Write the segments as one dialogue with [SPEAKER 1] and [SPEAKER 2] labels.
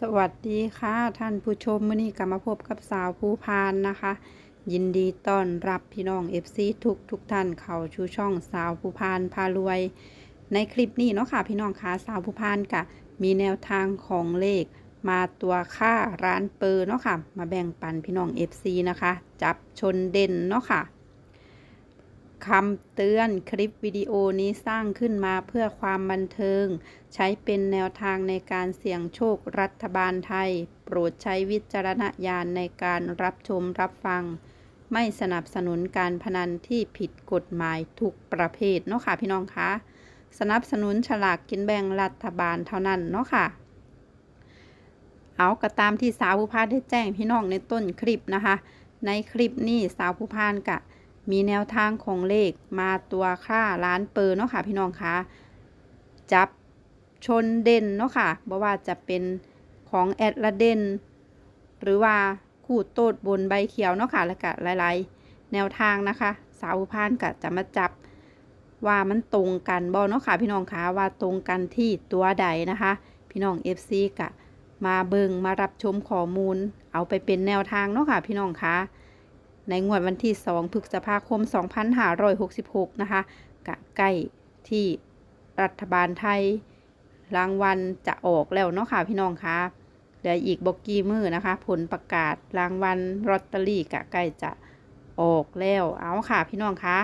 [SPEAKER 1] สวัสดีค่ะท่านผู้ชมมื่อนี้กลับมาพบกับสาวภูพานนะคะ ยินดีต้อนรับพี่น้อง FC ทุกทุกท่านเข้าชูช่องสาวภูพานพารวย ในคลิปนี้เนาะค่ะ พี่น้องคะสาวภูพานกะมีแนวทางของเลข มาตัวค่าร้านเปอร์เนาะค่ะ มาแบ่งปันพี่น้อง FC นะคะ จับชนเด่นเนาะค่ะ คำเตือนคลิปวิดีโอนี้สร้างขึ้นมาเพื่อความบันเทิง ใช้เป็นแนวทางในการเสี่ยงโชครัฐบาลไทย โปรดใช้วิจารณญาณในการรับชมรับฟัง ไม่สนับสนุนการพนันที่ผิดกฎหมายทุกประเภทเนาะค่ะพี่น้องคะสนับสนุนฉลากกินแบ่งรัฐบาลเท่านั้นเนาะค่ะเอากระตามที่สาวผู้พานได้แจ้งพี่น้องในต้นคลิปนะคะ ในคลิปนี้สาวผู้พานกะ มีแนวทางของเลขมาตัวค่าล้านเปอร์เนาะค่ะพี่น้องคะจับชนเด่นเนาะค่ะบ่ว่าจะเป็นของแอดละเด่นหรือว่าคู่โตดบนใบเขียวเนาะค่ะแล้วก็หลายๆ แนวทางนะคะ สาวพานก็จะมาจับว่ามันตรงกันบ่เนาะค่ะพี่น้องคะว่าตรงกันที่ตัวใดนะคะ พี่น้อง FC กะมาเบิงมารับชมข้อมูล เอาไปเป็นแนวทางเนาะค่ะพี่น้องคะ ในงวดวันที่ 2 พฤษภาคม 2566 นะคะกะใกล้ที่รัฐบาลไทย รางวัลจะออกแล้วเนาะค่ะพี่น้องคะเหลืออีกบกกี้มือนะคะ ผลประกาศรางวัลลอตเตอรี่กะใกล้จะออกแล้วเอาค่ะพี่น้องคะ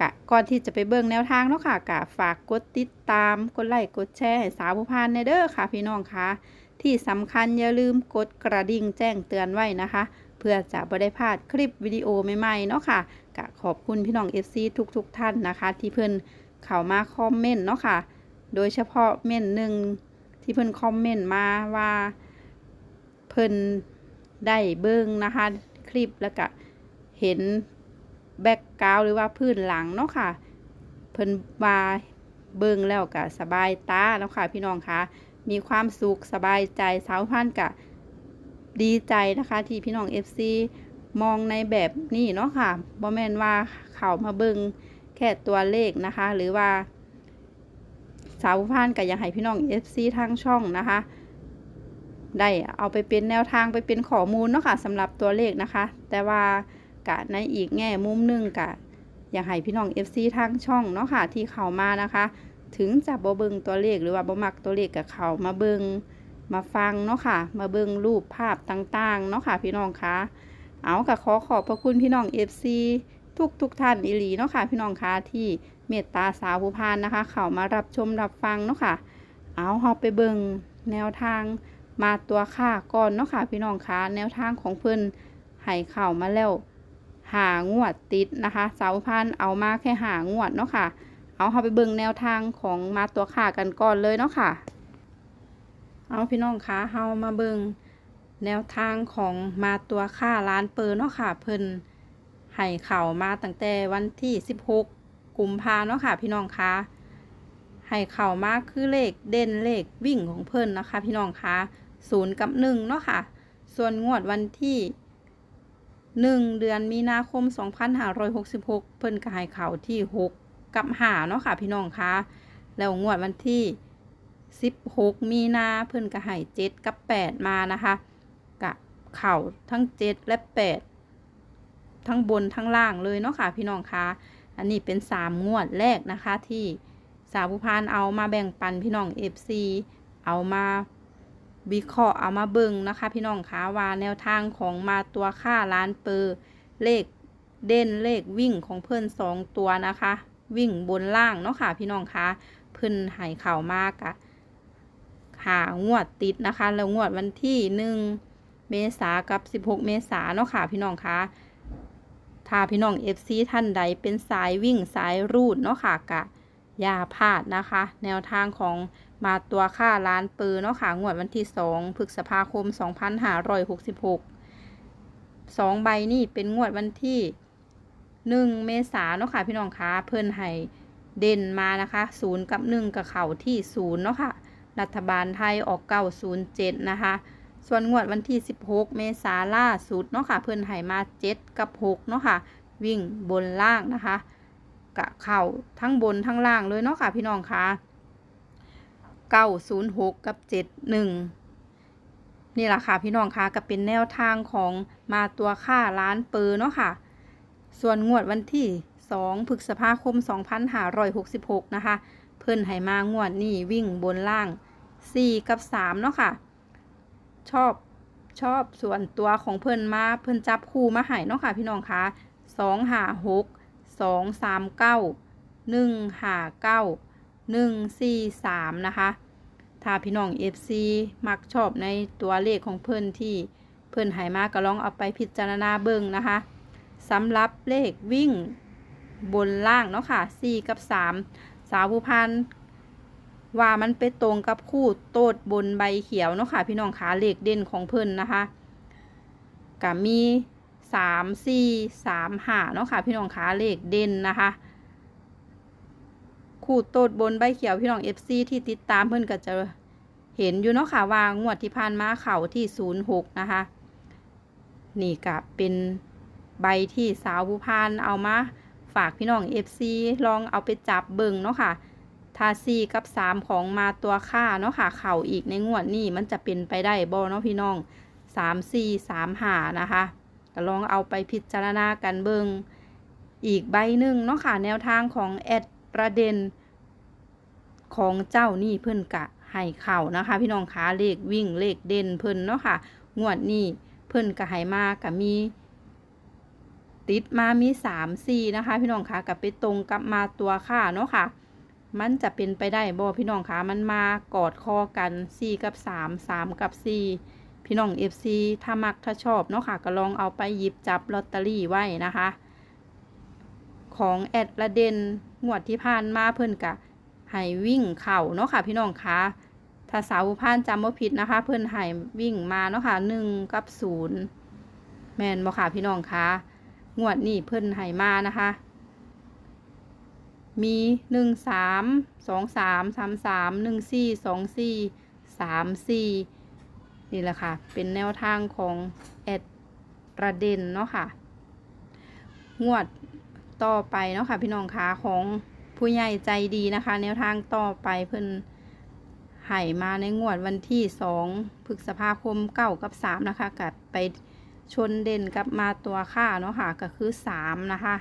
[SPEAKER 1] กะก่อนที่จะไปเบิ่งแนวทางเนาะค่ะกะฝากกดติดตามกดไลค์กดแชร์ให้สาวผู้พานในเด้อค่ะ พี่น้องคะที่สำคัญอย่าลืมกดกระดิ่งแจ้งเตือนไว้นะคะ เพื่อจะไม่ได้พลาดคลิปวิดีโอใหม่ๆเนาะค่ะกะขอบคุณพี่น้อง FC ทุกๆทท่านนะคะ ที่เพิ่นเข้ามาคอมเมนต์เนาะค่ะ โดยเฉพาะเม่นหนึ่งที่เพิ่นคอมเมนต์มาว่าเพิ่นได้เบิ้งนะคะ คลิปแล้วก็เห็นแบ็กกราวหรือว่าพื้นหลังเนาะค่ะ เพิ่นว่าเบิ้งแล้วก็สบายตาเนาะค่ะ พี่น้องคะมีความสุขสบายใจสาวพันกะ ดีใจนะคะที่พี่น้อง FC มองในแบบนี้เนาะค่ะบ่แมนว่าเขามาเบิงแค่ตัวเลขนะคะ หรือว่าสาวพานก็อยากให้พี่น้อง FC ทางช่องนะคะ ได้เอาไปเป็นแนวทางไปเป็นข้อมูลเนาะค่ะสำหรับตัวเลขนะคะ แต่ว่ากะในอีกแง่มุมหนึงกะอยากให้พี่น้อง FC ทางช่องเนาะค่ะที่เข้ามานะคะ ถึงจะบ่เบิงตัวเลขหรือว่าบ่มักตัวเลขกับเขามาเบิง มาฟังเนาะค่ะ มาเบิ่งรูปภาพต่างๆเนาะค่ะ พี่น้องคะเอากะขอขอบพระคุณพี่น้อง FC ทุกทุกท่านอีหลีเนาะค่ะ พี่น้องคะที่เมตตาสาวผู้พานนะคะ เข้ามารับชมรับฟังเนาะค่ะ เอาเฮาไปเบิ่งแนวทางมาตัวค่าก่อนเนาะค่ะ พี่น้องคะแนวทางของเพิ่นให้เข้ามาแล้วหางวดติดนะคะ สาวภูพานเอามาแค่หางวดเนาะค่ะ เอาเฮาไปเบิ่งแนวทางของมาตัวค่ากันก่อนเลยเนาะค่ะ เอาพี่น้องคะเฮามาเบิงแนวทางของมาตัวค่าล้านเปอร์เนาะค่ะ เพิ่นให้เข่ามาตั้งแต่วันที่ 16 กุมภาเนาะค่ะ พี่น้องคะให้เข่ามาคือเลขเด่นเลขวิ่งของเพิ่นนะคะ พี่น้องคะศูนย์กับหนึ่งเนาะค่ะ ส่วนงวดวันที่หนึ่งเดือนมีนาคม 2566 เพิ่นก็ให้เข่าที่ 6 กับ5เนาะค่ะ พี่น้องคะแล้วงวดวันที่ 16 มีนาเพิ่นก็ให้7กับ 8 มานะคะกะเข่าทั้ง 7 และ 8 ทั้งบนทั้งล่างเลยเนาะค่ะพี่น้องคะอันนี้เป็น 3 งวดแรกนะคะที่สาวผู้พานเอามาแบ่งปันพี่น้อง FC เอามาวิเคราะห์เอามาเบิ่งนะคะ พี่น้องคะว่าแนวทางของมาตัวค่าล้านเปอร์เลขเด่นเลขวิ่งของเพิ่อน2ตัวนะคะ วิ่งบนล่างเนาะค่ะพี่น้องคะเพิ่อนให้เข่ามากอะ หางวดติดนะคะ แล้วงวดวันที่หนึ่งเมษากับ 16 เมษาเนาะค่ะพี่น้องคะถ้าพี่น้อง FC ท่านใดเป็นสายวิ่งสายรูดเนาะค่ะกะอย่าพลาดนะคะ แนวทางของมาตัวค่าล้านปืนเนาะค่ะงวดวันที่2พฤษภาคม 2566สองใบนี่เป็นงวดวันที่ 1 เมษาเนาะค่ะพี่น้องคะเพิ่นให้เด่นมานะคะ 0 กับ 1 กับเข่าที่ 0 เนาะค่ะ รัฐบาลไทยออก 907 นะคะ ส่วนงวดวันที่ 16 เมษาล่าสุดเนาะค่ะ เพิ่อนให้มา 7 กับ 6 เนาะค่ะ วิ่งบนล่างนะคะกะเข่าทั้งบนทั้งล่างเลยเนาะค่ะพี่น้องคะ906 กับ 71นี่แหละค่ะพี่น้องคะก็เป็นแนวทางของมาตัวค่าล้านเปอร์เนาะค่ะ ส่วนงวดวันที่ 2 พฤษภาคม 2566 นะคะ เพิ่นให้มางวดนี้วิ่งบนล่าง 4กับ3เนาะค่ะ ชอบชอบส่วนตัวของเพิ่นมาเพิ่นจับคู่มาให้เนาะค่ะ พี่น้องคะ2 5 6 2 3 9 1 5 9 1 4 3นะคะถ้าพี่น้อง FC มักชอบในตัวเลขของเพิ่นที่เพิ่นให้มาก็ลองเอาไปพิจารณาเบิ่งนะคะสำหรับเลขวิ่งบนล่างเนาะค่ะ4กับ 3 สาวผู้พัน ว่ามันไปตรงกับคู่โตดบนใบเขียวเนาะค่ะ พี่น้องขาเลขเด่นของเพิ่นนะคะก็มี3 4 3 5เนาะค่ะ พี่น้องขาเลขเด่นนะคะคู่โตดบนใบเขียวพี่น้อง FC ที่ติดตามเพิ่นก็จะเห็นอยู่เนาะค่ะว่างวดที่ผ่านมาเข่าที่06นย์หกนะคะนี่ก็เป็นใบที่สาวผู้พานเอามาฝากพี่น้อง FC ลองเอาไปจับเบิ่งเนาะค่ะ ถ้า4กับ3ของมาตัวค่าเนาะค่ะ เข่าอีกในงวดนี้มันจะเป็นไปได้บ่เนาะพี่น้อง3 4 3 5นะคะก็ลองเอาไปพิจารณากันเบิงอีกใบหนึ่งเนาะค่ะ แนวทางของแอดประเด็น ของเจ้านี่เพิ่นกะให้เข่านะคะ พี่น้องขาเลขวิ่งเลขเด่นเพิ่นเนาะค่ะ งวดนี้เพิ่นกะให้มากะมีติดมามีสามสี่นะคะ พี่น้องคะกับไปตรงกับมาตัวค่าเนาะค่ะ มันจะเป็นไปได้บ่พี่น้องคะมันมากอดคอกันสี่กับสามสามกับสี่พี่น้องเอฟซีถ้ามักถ้าชอบเนาะค่ะก็ลองเอาไปหยิบจับลอตเตอรี่ไว้นะคะ ของแอดละเดนงวดที่ผ่านมาเพิ่อนกะให้วิ่งเข่าเนาะค่ะ พี่น้องคะถ้าสาวผู้พานจำว่าผิดนะคะ เพิ่อนให้วิ่งมาเนาะค่ะหนึ่งกับศูนย์แมนบ่ค่ะพี่น้องคะงวดนี้เพิ่อนให้มานะคะ มีหนึ่งสามสองสามสามสามหนึ่งสี่สองสี่สามสี่นี่แหละค่ะ เป็นแนวทางของแอดประเด็นเนาะค่ะ งวดต่อไปเนาะค่ะ พี่น้องคะของผู้ใหญ่ใจดีนะคะ แนวทางต่อไปเพิ่นให้มาในงวดวันที่สองพฤษภาคมเก้ากับสามนะคะกับไปชนเด่นกับมาตัวค่าเนาะค่ะก็คือสามนะคะ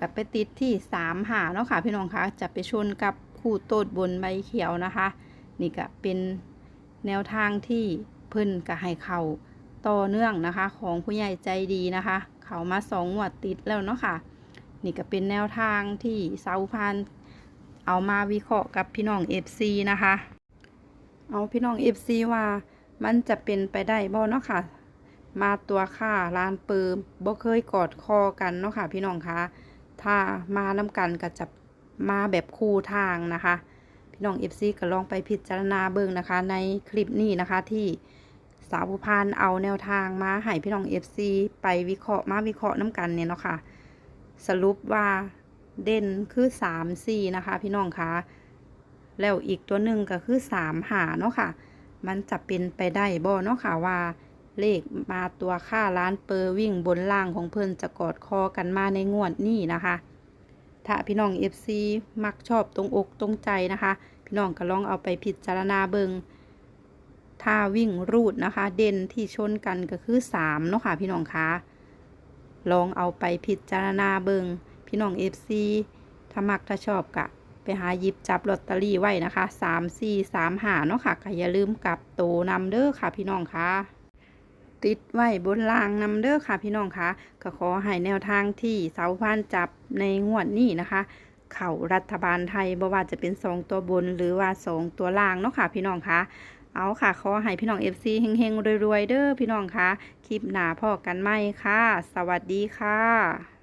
[SPEAKER 1] กับไปติดที่สามหาเนาะค่ะพี่น้องคะจะไปชนกับคู่โตดบนใบเขียวนะคะ นี่ก็เป็นแนวทางที่เพิ่นก็ให้เขาต่อเนื่องนะคะ ของผู้ใหญ่ใจดีนะคะ เขามาสองงวดติดแล้วเนาะค่ะ นี่ก็เป็นแนวทางที่สาวพันเอามาวิเคราะห์กับพี่น้อง FC นะคะ เอาพี่น้อง FC ว่ามันจะเป็นไปได้บ่เนาะค่ะ มาตัวค่าล้านปืมบ่เคยกอดคอกันเนาะค่ะพี่น้องคะ ถ้ามาน้ำกันก็จะมาแบบคู่ทางนะคะ พี่น้อง FC ก็ลองไปพิจารณาเบิ่งนะคะ ในคลิปนี้นะคะที่สาวผู้พานเอาแนวทางมาให้พี่น้อง FC ไปวิเคราะห์มาวิเคราะห์น้ำกันเนี่ยเนาะค่ะสรุปว่าเด่นคือสามสี่นะคะ พี่น้องคะแล้วอีกตัวหนึ่งก็คือสามหาเนาะค่ะ มันจะเป็นไปได้บ่เนาะค่ะว่า เลขมาตัวค่าล้านเปอร์วิ่งบนล่างของเพิ่นจะกอดคอกันมาในงวดนี้นะคะ ถ้าพี่น้อง FC มักชอบตรงอกตรงใจนะคะ พี่น้องก็ลองเอาไปพิจารณาเบิงถ้าวิ่งรูดนะคะ เด่นที่ชนกันก็คือสามเนาะค่ะพี่น้องคะลองเอาไปพิจารณาเบิงพี่น้องเอฟซีถ้ามักถ้าชอบกะไปหาหยิบจับลอตเตอรี่ไว้นะคะสามสี่สามหาเนาะค่ะก็อย่าลืมกลับโตนำเด้อค่ะพี่น้องคะ ติดไว้บนรางนำเด้อค่ะพี่น้องคะก็ขอให้แนวทางที่เสาพันจับในงวดนี้นะคะ เข่ารัฐบาลไทยบ่ว่าจะเป็นสองตัวบนหรือว่าสองตัวล่างเนาะค่ะพี่น้องคะเอาค่ะ ขอให้พี่น้องเอฟซีเฮงๆรวยๆเด้อพี่น้องคะคลิปหนาพอกันไหมค่ะ สวัสดีค่ะ